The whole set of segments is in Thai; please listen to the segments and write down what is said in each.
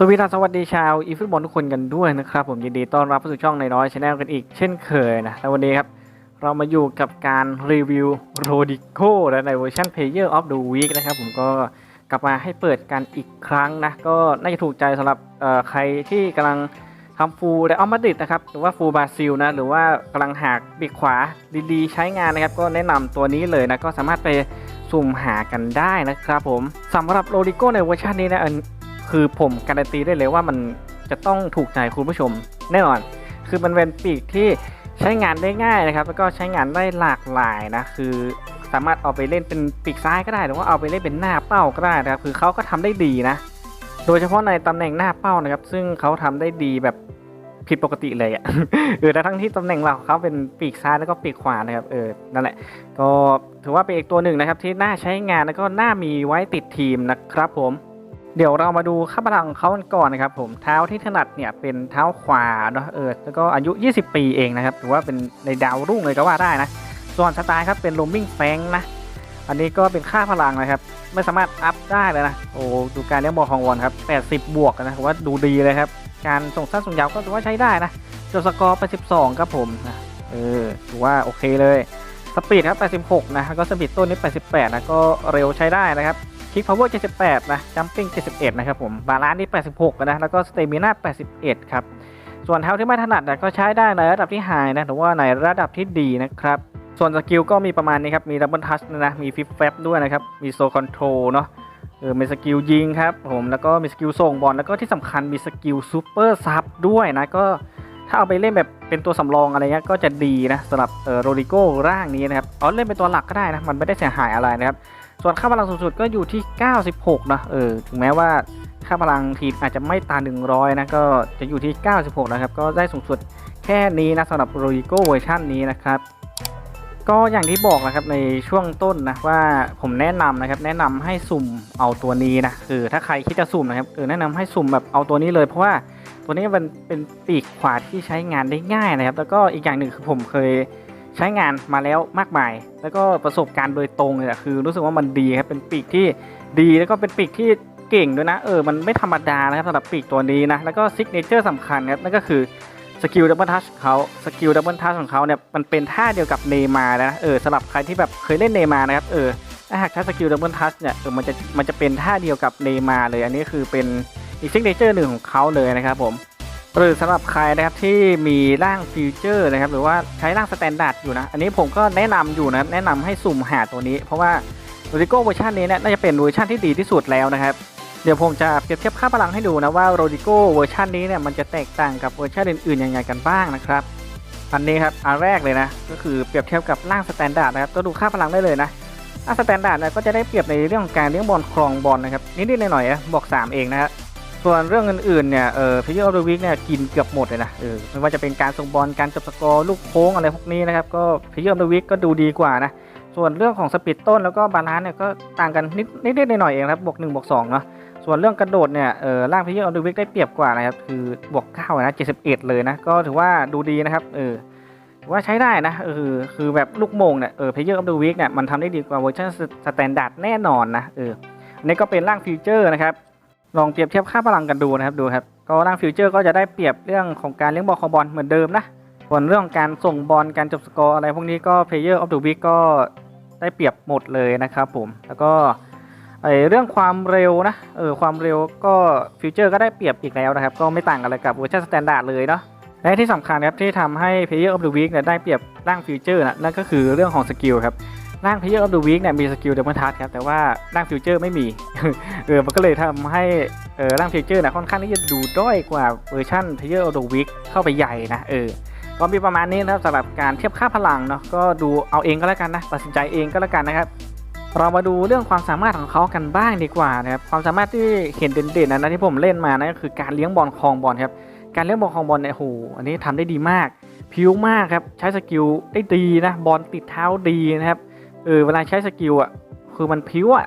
สวัสดีครับสวัสดีชาวอีฟุตบอลทุกคนกันด้วยนะครับ ผมยินดีต้อนรับเข้าสู่ช่องในน้อยชาแนลกันอีกเช่นเคยนะแล้ววันนี้ครับ เรามาอยู่กับการรีวิวโรดิโกและในเวอร์ชัน Player of the Week นะครับ ผมก็กลับมาให้เปิดกันอีกครั้งนะ ก็น่าจะถูกใจสำหรับใครที่กำลังทำฟูลและออมมาดิดนะครับ หรือว่าฟูลบราซิลนะ หรือว่ากำลังหากปีกขวาดีๆ ใช้งานนะครับ ก็แนะนำตัวนี้เลยนะ ก็สามารถไปสุ่มหากันได้นะครับผมสำหรับโรดิโกในเวอร์ชันนี้นะ คือผมการันตีได้เลยว่ามันจะต้องถูกใจคุณผู้ชมแน่นอน คือมันเป็นปีกที่ใช้งานได้ง่ายนะครับ แล้วก็ใช้งานได้หลากหลายนะ คือสามารถเอาไปเล่นเป็นปีกซ้ายก็ได้ หรือว่าเอาไปเล่นเป็นหน้าเป้าก็ได้นะครับ คือเขาก็ทำได้ดีนะ โดยเฉพาะในตำแหน่งหน้าเป้านะครับ ซึ่งเขาทำได้ดีแบบผิดปกติเลยอะ่ะ เออแต่ทั้งที่ตำแหน่งเราเขาเป็นปีกซ้ายแล้วก็ปีกขวานะครับ เออ นั่นแหละ ก็ถือว่าเป็นอีกตัวหนึ่งนะครับที่น่าใช้งานแล้วก็น่ามีไว้ติดทีมนะครับผม เดี๋ยวเรามาดูค่าพลังของเขากันก่อนนะครับ ผมเท้าที่ถนัดเนี่ยเป็นเท้าขวาเนาะเออแล้วก็อายุ 20 ปีเองนะครับถือว่าเป็นในดาวรุ่งเลยก็ว่าได้นะ ส่วนสไตล์ครับเป็นโรมมิ่งแฟงนะอันนี้ก็เป็นค่าพลังนะครับ ไม่สามารถอัพได้เลยนะโอ้ดูการเลี้ยงบอลของวอนครับ 80 บวกนะว่าดูดีเลยครับ การส่งสั้นส่งยาวก็ถือว่าใช้ได้นะจดสกอร์ไป 12 ครับผมนะเออถือว่าโอเคเลยสปีดครับ86นะแล้วก็สปีดต้นนี้88นะก็เร็วใช้ได้นะครับ คิกพาวเวอร์78 นะจัมปิ้ง71 นะครับผมบาลานซ์นี่86 นะ แล้วก็สเตมิน่า81 ครับ ส่วนเท้าที่ไม่ถนัดนะก็ใช้ได้ในระดับที่ไฮนะหรือว่าในระดับที่ดีนะครับ ส่วนสกิลก็มีประมาณนี้ครับ มีดับเบิลทัชนะ มีฟิปแฟบด้วยนะครับ มีโซคอนโทรลเนาะเออมีสกิลยิงครับผมแล้วก็มีสกิลส่งบอลแล้วก็ที่สำคัญมีสกิลซูเปอร์ซับด้วยนะก็ถ้าเอาไปเล่นแบบเป็นตัวสำรองอะไรเงี้ยก็จะดีนะสำหรับเออโรดิโก้ร่างนี้นะครับอ๋อเล่นเป็นตัวหลักก็ได้นะมันไม่ได้เสียหายอะไรนะครับ ส่วนค่าพลังสูงสุดก็อยู่ที่ 96นะเออถึงแม้ว่าค่าพลังทีมอาจจะไม่ตา 100 นะก็จะอยู่ที่ 96 นะครับ ก็ได้สูงสุดแค่นี้นะสำหรับโรดิโกเวอร์ชันนี้นะครับก็อย่างที่บอกนะครับในช่วงต้นนะว่าผมแนะนำนะครับแนะนำให้สุ่มเอาตัวนี้นะคือถ้าใครคิดจะสุ่มนะครับเออแนะนำให้สุ่มแบบเอาตัวนี้เลย เพราะว่าตัวนี้มันเป็นปีกขวาที่ใช้งานได้ง่ายนะครับ แล้วก็อีกอย่างหนึ่งคือผมเคย ใช้งานมาแล้วมากมาย แล้วก็ประสบการณ์โดยตรงเลยอะคือ รู้สึกว่ามันดีครับเป็นปีกที่ดีแล้วก็เป็นปีกที่เก่งด้วยนะเออมันไม่ธรรมดานะครับสำหรับปีกตัวนี้นะแล้วก็ซิกเนเจอร์สำคัญครับนั่นก็คือสกิลดับเบิลทัชเขาสกิลดับเบิลทัชของเขาเนี่ยมันเป็นท่าเดียวกับเนมาร์นะเออสำหรับใครที่แบบเคยเล่นเนมานะครับเออถ้าหากใช้สกิลดับเบิลทัชเนี่ยเออมันจะมันจะเป็นท่าเดียวกับเนมาร์เลย อันนี้คือเป็นอีกซิกเนเจอร์หนึ่งของเขาเลยนะครับผม หรือสำหรับใครนะครับที่มีร่างฟิวเจอร์นะครับหรือว่าใช้ร่างสแตนดาร์ดอยู่นะ อันนี้ผมก็แนะนำอยู่นะแนะนำให้สุ่มหาตัวนี้ เพราะว่าโรดิโก้เวอร์ชันนี้เนี่ยน่าจะเป็นเวอร์ชันที่ดีที่สุดแล้วนะครับ เดี๋ยวผมจะเปรียบเทียบค่าพลังให้ดูนะว่าโรดิโก้เวอร์ชันนี้เนี่ยมันจะแตกต่างกับเวอร์ชันอื่นๆยังไงกันบ้างนะครับอันนี้ครับอันแรกเลยนะก็คือเปรียบเทียบกับร่างสแตนดาร์ดนะครับก็ดูค่าพลังได้เลยนะร่างสแตนดาร์ดเนี่ยก็จะได้เปรียบในเรื่องของการเลี้ยงบอลครองบอลนะครับนิดๆหน่อยๆอะบอก 3 เองนะฮะ ส่วนเรื่องอื่นๆเนี่ยเออพิเยอร์ออฟเดอะวีคเนี่ยกินเกือบหมดเลยนะเออไม่ว่าจะเป็นการส่งบอลการจบสกอร์ลูกโค้งอะไรพวกนี้นะครับก็พิเยอร์ออฟเดอะวีคก็ดูดีกว่านะส่วนเรื่องของสปีดต้นแล้วก็บาลานซ์เนี่ยก็ต่างกันนิดนิดๆหน่อยเองครับบวก1บวก2เนาะส่วนเรื่องกระโดดเนี่ยเออร่างพิเยอร์ออฟเดอะวีคได้เปรียบกว่านะครับคือบวก9นะ71เอ็ดเลยนะก็ถือว่าดูดีนะครับเออถือว่าใช้ได้นะเออคือแบบลูกโมงเนี่ยเออเพิเยอร์ออฟเดอะวีคเนี่ยมันทำได้ดีกว่าเวอร์ชันสแตนดาร์ดแน่นอนนะเออนนี้ก็เป็นร่างฟิวเจอร์นะครับ ลองเปรียบเทียบค่าพลังกันดูนะครับดูครับก็ร่างฟิวเจอร์ก็จะได้เปรียบเรื่องของการเลี้ยงบอลคอบอลเหมือนเดิมนะส่วนเรื่องของการส่งบอลการจบสกอร์อะไรพวกนี้ก็ Player of the Week ก็ได้เปรียบหมดเลยนะครับผมแล้วก็ไอเรื่องความเร็วนะเออความเร็วก็ฟิวเจอร์ก็ได้เปรียบอีกแล้วนะครับ ก็ไม่ต่างกันเลยกับเวอร์ชันสแตนดาร์ดเลยเนาะและที่สำคัญครับที่ทำให้ Player of the Week เนี่ยได้เปรียบร่างฟิวเจอร์นะนั่นก็คือเรื่องของสกิลครับ ร่าง Player of the Week เนี่ยมีสกิลเดมอนทัชครับแต่ว่าร่างฟิวเจอร์ไม่มีเออมันก็เลยทำให้เออร่างฟิวเจอร์นะค่อนข้างที่จะดูด้อยกว่าเวอร์ชัน Player of the Week เข้าไปใหญ่นะเออก็มีประมาณนี้นะครับสำหรับการเทียบค่าพลังเนาะก็ดูเอาเองก็แล้วกันนะตัดสินใจเองก็แล้วกันนะครับเรามาดูเรื่องความสามารถของเขากันบ้างดีกว่านะครับความสามารถที่เห็นเด่นๆนะนะที่ผมเล่นมานะก็คือการเลี้ยงบอลคลองบอลครับการเลี้ยงบอลคลองบอลเนี่ยโหอันนี้ทำได้ดีมากพิ้วมากครับใช้สกิลได้ดีนะบอลติดเท้าดีนะครับ เออเวลาใช้สกิลอะคือมันพิ้วอะ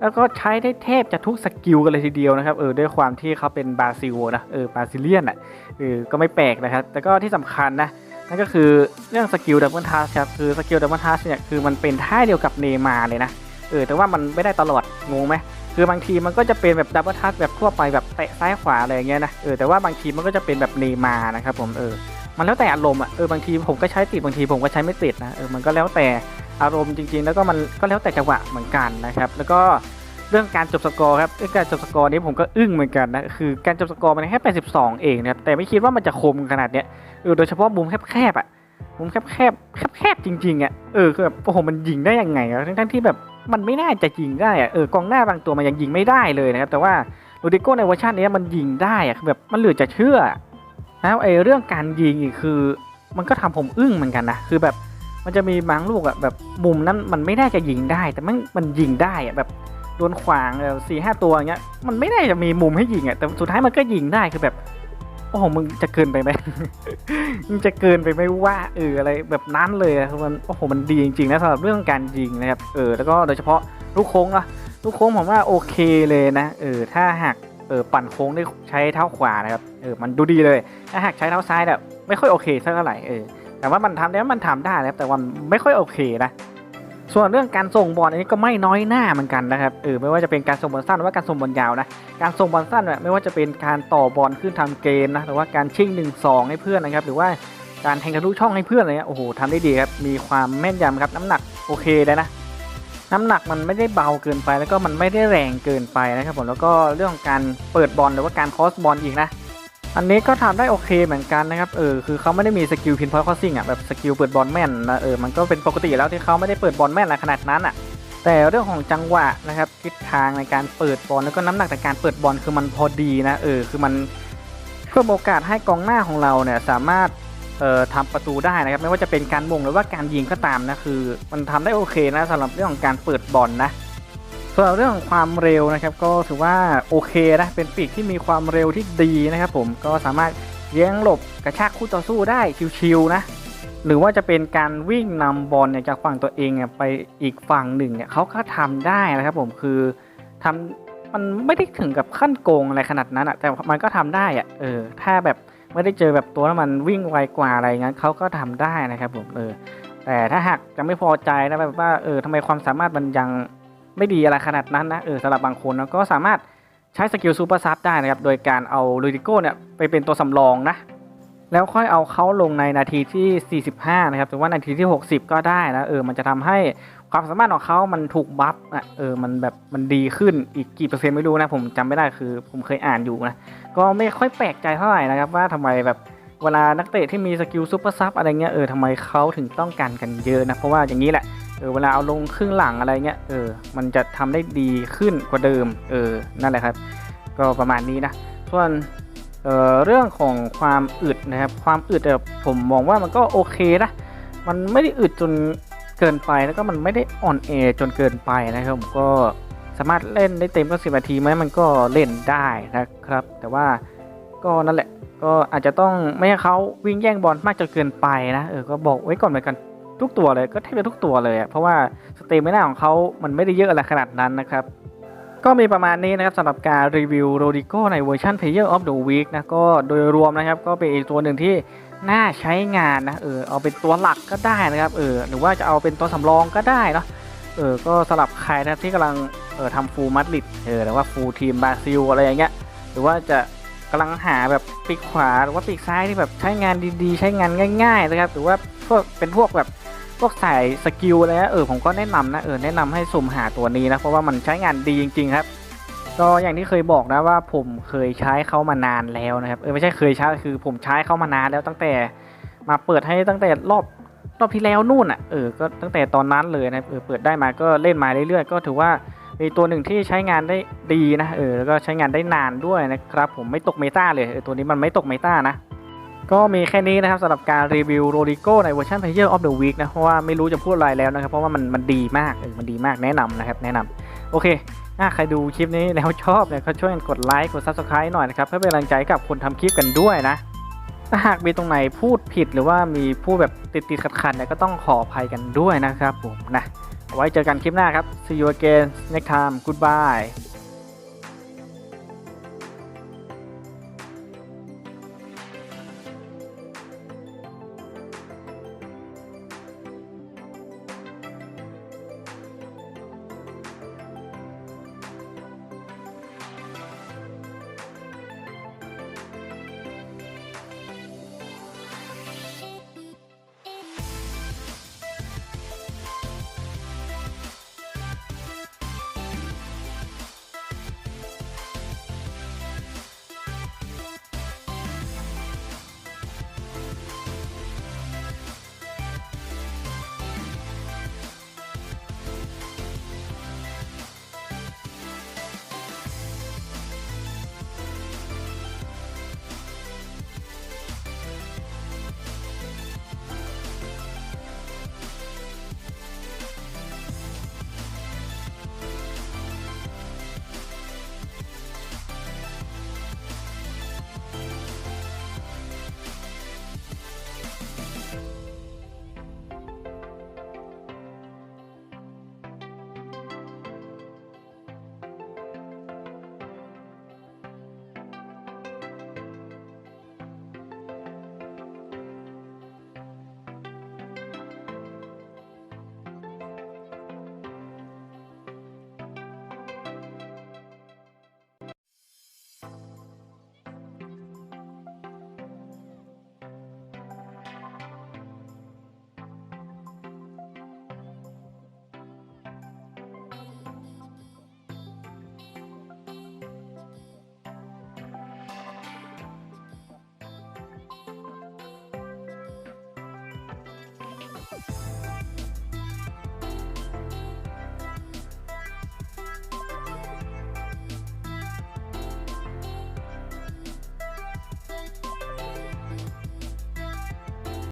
แล้วก็ใช้ได้แทบจะทุกสกิลกันเลยทีเดียวนะครับเออด้วยความที่เขาเป็นบราซิลนะเออบราซิเลียนอะเออก็ไม่แปลกนะครับแต่ก็ที่สำคัญนะนั่นก็คือเรื่องสกิลดับเบิลทัชครับคือสกิลดับเบิลทัชเนี่ยคือมันเป็นท่าเดียวกับเนมาเลยนะเออแต่ว่ามันไม่ได้ตลอดงงไหมคือบางทีมันก็จะเป็นแบบดับเบิลทัชแบบทั่วไปแบบเตะซ้ายขวาอะไรอย่างเงี้ยนะเออแต่ว่าบางทีมันก็จะเป็นแบบเนมานะครับผมเออมันแล้วแต่อารมณ์อะเออบางทีผมก็ใช้ติดบางทีผมก็ใช้ไม่ติดนะเออมันก็แล้วแต่ อารมณ์จริง ๆ แล้วก็มันก็แล้วแต่จังหวะเหมือนกันนะครับ แล้วก็เรื่องการจบสกอร์ครับเรื่องการจบสกอร์นี้ผมก็อึ้งเหมือนกันนะคือการจบสกอร์มันแค่82 เองนะครับแต่ไม่คิดว่ามันจะคมขนาดเนี้ยเออโดยเฉพาะมุมแคบๆอะมุมแคบแคบแคบๆจริงๆอะเออคือแบบโอ้โหมันยิงได้ยังไงทั้งทั้งๆที่แบบมันไม่น่าจะยิงได้อะเออกองหน้าบางตัวมันยังยิงไม่ได้เลยนะครับแต่ว่าโรดิโก้ในเวอร์ชันนี้มันยิงได้อะคือแบบมันเหลือจะเชื่อแล้วไอ้เรื่องการยิงอีกคือมันก็ทำผมอึ้งเหมือนกันนะคือแบบ มันจะมีบางลูกอะแบบมุมนั้นมันไม่ได้จะยิงได้ แต่มันมันยิงได้อะแบบโดนขวางสี่ห้าตัวอย่างเงี้ย มันไม่ได้จะมีมุมให้ยิงอะแต่สุดท้ายมันก็ยิงได้คือแบบ โอ้โหมึงจะเกินไปไหมมันจะเกินไปไม่ว่าเอออะไรแบบนั้นเลยอะมันโอ้โหมันดีจริงๆนะสำหรับเรื่องการยิงนะครับเออแล้วก็โดยเฉพาะลูกโค้งอะลูกโค้งผมว่าโอเคเลยนะเออถ้าหากเออปั่นโค้งได้ใช้เท้าขวานะครับเออมันดูดีเลยถ้าหากใช้เท้าซ้ายเนี่ยไม่ค่อยโอเคสักเท่าไหร่เออ แต่ว่ามันทำได้มันทำได้นะครับแต่ว่ามันไม่ค่อยโอเคนะส่วนเรื่องการส่งบอลอันนี้ก็ไม่น้อยหน้าเหมือนกันนะครับเออไม่ว่าจะเป็นการส่งบอลสั้นหรือว่าการส่งบอลยาวนะการส่งบอลสั้นเนี่ยไม่ว่าจะเป็นการต่อบอลขึ้นทำเกมนะหรือว่าการชิ่งหนึ่งสองให้เพื่อนนะครับหรือว่าการแทงทะลุช่องให้เพื่อนอะไรเงี้ยโอ้โหทำได้ดีครับมีความแม่นยำครับน้ำหนักโอเคเลยนะน้ำหนักมันไม่ได้เบาเกินไปแล้วก็มันไม่ได้แรงเกินไปนะครับผมแล้วก็เรื่องของการเปิดบอลหรือว่าการคอสบอลอีกนะ อันนี้ก็ทำได้โอเคเหมือนกันนะครับ เออ คือเขาไม่ได้มีสกิลพินพอยต์คอสซิ่งอะ แบบสกิลเปิดบอลแม่นนะ เออ มันก็เป็นปกติแล้วที่เขาไม่ได้เปิดบอลแม่นอะไรขนาดนั้นอะ แต่เรื่องของจังหวะนะครับทิศทางในการเปิดบอลแล้วก็น้ำหนักในการเปิดบอลคือมันพอดีนะ เออ คือมันเพิ่มโอกาสให้กองหน้าของเราเนี่ยสามารถเอ่อทำประตูได้นะครับ ไม่ว่าจะเป็นการมงหรือว่าการยิงก็ตามนะ คือ มันทำได้โอเคนะสำหรับเรื่องของการเปิดบอลนะ ส่วนเรื่องของความเร็วนะครับ ก็ถือว่าโอเคนะเป็นปีกที่มีความเร็วที่ดีนะครับ ผมก็สามารถเลี้งหลบกระชากคู่ต่อสู้ได้ชิวๆนะหรือว่าจะเป็นการวิ่งนำบอลเนี่ยจากฝั่งตัวเองเนี่ยไปอีกฝั่งหนึ่งเนี่ยเขาก็ทำได้นะครับ ผมคือทำมันไม่ได้ถึงกับขั้นโกงอะไรขนาดนั้นอะแต่มันก็ทำได้อะเออถ้าแบบไม่ได้เจอแบบตัวแล้วมันวิ่งไวกว่าอะไรงั้นเขาก็ทำได้นะครับ ผมเออแต่ถ้าหากจะไม่พอใจนะแบบว่าเออทำไมความสามารถมันยัง ไม่ดีอะไรขนาดนั้นนะเออสำหรับบางคนนะก็สามารถใช้สกิลซูเปอร์ซับได้นะครับ โดยการเอาลูดิโก้เนี่ยไปเป็นตัวสำรองนะ แล้วค่อยเอาเขาลงในนาทีที่ 45 นะครับหรือว่านาทีที่ 60 ก็ได้นะเออมันจะทำให้ความสามารถของเขามันถูกบัฟอะเออมันแบบมันดีขึ้นอีกกี่เปอร์เซ็นต์ไม่รู้นะ ผมจำไม่ได้คือผมเคยอ่านอยู่นะ ก็ไม่ค่อยแปลกใจเท่าไหร่นะครับ ว่าทำไมแบบเวลานักเตะที่มีสกิลซูเปอร์ซับอะไรเงี้ยเออทำไมเขาถึงต้องการกันเยอะนะ เพราะว่าอย่างนี้แหละ ออเวลาเอาลงครึ่งหลังอะไรเงี้ยเออมันจะทำได้ดีขึ้นกว่าเดิมเออนั่นแหละครับ ก็ประมาณนี้นะส่วนเออเรื่องของความอึดนะครับความอึดผมมองว่ามันก็โอเคนะมันไม่ได้อึดจนเกินไปแล้วก็มันไม่ได้อ่อนแอจนเกินไปนะครับผมก็สามารถเล่นได้เต็มก็สิบนาทีไหมมันก็เล่นได้นะครับ แต่ว่าก็นั่นแหละ ก็อาจจะต้องไม่ให้เขาวิ่งแย่งบอลมากจนเกินไปนะเออก็บอกไว้ก่อนเหมือนกัน ทุกตัวเลยก็แทบจะทุกตัวเลยเพราะว่าสเตมิน่าของเขามันไม่ได้เยอะอะไรขนาดนั้นนะครับก็มีประมาณนี้นะครับสำหรับการรีวิวโรดิโกในเวอร์ชัน Player of the Week นะก็โดยรวมนะครับก็เป็นอีกตัวหนึ่งที่น่าใช้งานนะเออเอาเป็นตัวหลักก็ได้นะครับเออหรือว่าจะเอาเป็นตัวสำรองก็ได้เนาะเออก็สำหรับใครนะที่กำลังเออทำฟูลมาดริดเออหรือว่าฟูลทีมบราซิลอะไรอย่างเงี้ยหรือว่าจะกำลังหาแบบปีกขวาหรือว่าปีกซ้ายที่แบบใช้งานดีๆ ใช้งานง่ายๆนะครับหรือว่าพวกเป็นพวกแบบ พวกสายสกิลอะไรนะเออผมก็แนะนำนะเออแนะนำให้สุ่มหาตัวนี้นะเพราะว่ามันใช้งานดีจริง ๆ ครับก็อย่างที่เคยบอกนะว่าผมเคยใช้เขามานานแล้วนะครับเออไม่ใช่เคยใช้คือผมใช้เขามานานแล้วตั้งแต่มาเปิดให้ตั้งแต่รอบรอบที่แล้วนู่นอะเออก็ตั้งแต่ตอนนั้นเลยนะเออเปิดได้มาก็เล่นมาเรื่อยๆ ก็ถือว่าเป็นตัวหนึ่งที่ใช้งานได้ดีนะเออแล้วก็ใช้งานได้นานด้วยนะครับผมไม่ตกเมตาเลยเออตัวนี้มันไม่ตกเมตานะ ก็มีแค่นี้นะครับสำหรับการรีวิวโรดิโกในเวอร์ชัน Player of the Week นะ เพราะว่าไม่รู้จะพูดอะไรแล้วนะครับ เพราะว่ามันมันดีมากเออมันดีมากแนะนำนะครับ แนะนำโอเคถ้าใครดูคลิปนี้แล้วชอบเนี่ยก็ช่วยกดไลค์กด Subscribe หน่อยนะครับ เพื่อเป็นกำลังใจกับคนทำคลิปกันด้วยนะ ถ้าหากมีตรงไหนพูดผิดหรือว่ามีพูดแบบติดติดขัดขัดเนี่ยก็ต้องขออภัยกันด้วยนะครับผมนะไว้เจอกันคลิปหน้าครับ see you again next time goodbye Woo!